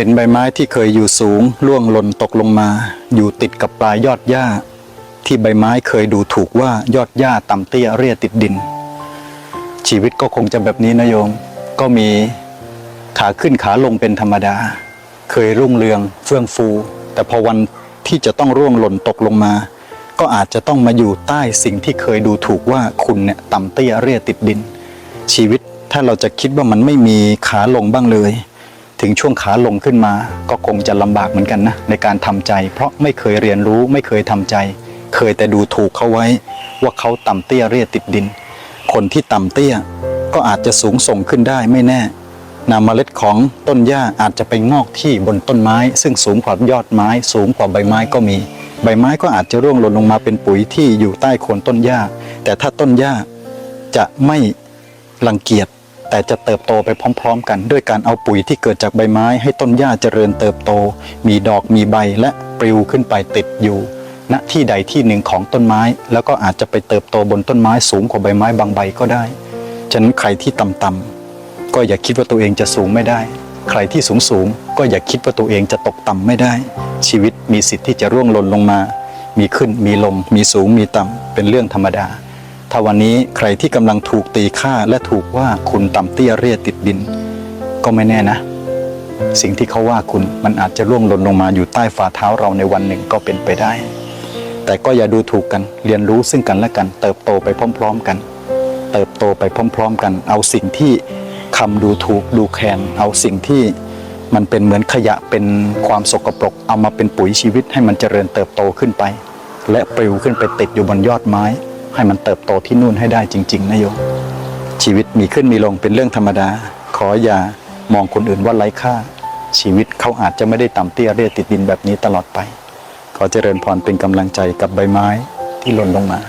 เห็นใบไม้ที่เคยอยู่สูงล่วงหล่นตกลงมา อยู่ติดกับปลายยอดหญ้า ที่ใบไม้เคยดูถูกว่ายอดหญ้าต่ำเตี้ยเรียติดดิน ชีวิตก็คงจะแบบนี้นะโยม ก็มีขาขึ้นขาลงเป็นธรรมดา เคยรุ่งเรืองเฟื่องฟู แต่พอวันที่จะต้องร่วงหล่นตกลงมา ก็อาจจะต้องมาอยู่ใต้สิ่งที่เคยดูถูกว่าคุณเนี่ยต่ำเตี้ยเรียติดดิน ชีวิตถ้าเราจะคิดว่ามันไม่มีขาลงบ้างเลย ถึงช่วงขาลงขึ้นมา ก็คงจะลำบากเหมือนกันนะ ในการทำใจ เพราะไม่เคยเรียนรู้ไม่เคยทำใจ เคยแต่ดูถูกเขาไว้ ว่าเขาต่ำเตี้ยเรียติดดิน คนที่ต่ำเตี้ยก็อาจจะสูงส่งขึ้นได้ไม่แน่นาเมล็ดของต้นหญ้าอาจจะไปงอกที่บนต้นไม้ ซึ่งสูงกว่ายอดไม้ สูงกว่าใบไม้ก็มี ใบไม้ก็อาจจะร่วงหล่นลงมาเป็นปุ๋ยที่อยู่ใต้โคนต้นหญ้า แต่ถ้าต้นหญ้าจะไม่รังเกียจ แต่จะเติบโตไปพร้อมๆ กัน ด้วยการเอาปุ๋ยที่เกิดจากใบไม้ให้ต้นหญ้าเจริญเติบโต มีดอกมีใบและปลิวขึ้นไปติดอยู่ ณที่ใดที่หนึ่งของต้นไม้ แล้วก็อาจจะไปเติบโตบนต้นไม้สูงกว่าใบไม้บางใบก็ได้ ฉะนั้นใครที่ต่ำๆก็อย่าคิดว่าตัวเองจะสูงไม่ได้ ใครที่สูงสูงๆก็อย่าคิดว่าตัวเองจะตกต่ำไม่ได้ ชีวิตมีสิทธิ์ที่จะร่วงหล่นลงมา มีขึ้นมีลงมีสูงมีต่ำเป็นเรื่องธรรมดา ถ้าวันนี้ใครที่กำลังถูกตีค่าและถูกว่าคุณต่ำเตี้ยเรียติดดิน ก็ไม่แน่นะ สิ่งที่เขาว่าคุณมันอาจจะร่วงหล่นลงมาอยู่ใต้ฝ่าเท้าเราในวันหนึ่งก็เป็นไปได้ แต่ก็อย่าดูถูกกันเรียนรู้ซึ่งกันและกัน เติบโตไปพร้อม ๆกัน เติบโตไปพร้อม ๆ กัน เอาสิ่งที่คำดูถูกดูแคลนเอาสิ่งที่มันเป็นเหมือนขยะเป็นความสกปรก เอามาเป็นปุ๋ยชีวิตให้มันเจริญเติบโตขึ้นไป และปลิวขึ้นไปติดอยู่บนยอดไม้ ให้มันเติบโตที่นู่นให้ได้จริง ๆนะโยมชีวิตมีขึ้นมีลงเป็นเรื่องธรรมดา ขออย่ามองคนอื่นว่าไร้ค่า ชีวิตเขาอาจจะไม่ได้ต่ำเตี้ยเรียติดดินแบบนี้ตลอดไป ขอเจริญพรเป็นกำลังใจกับใบไม้ที่หล่นลงมา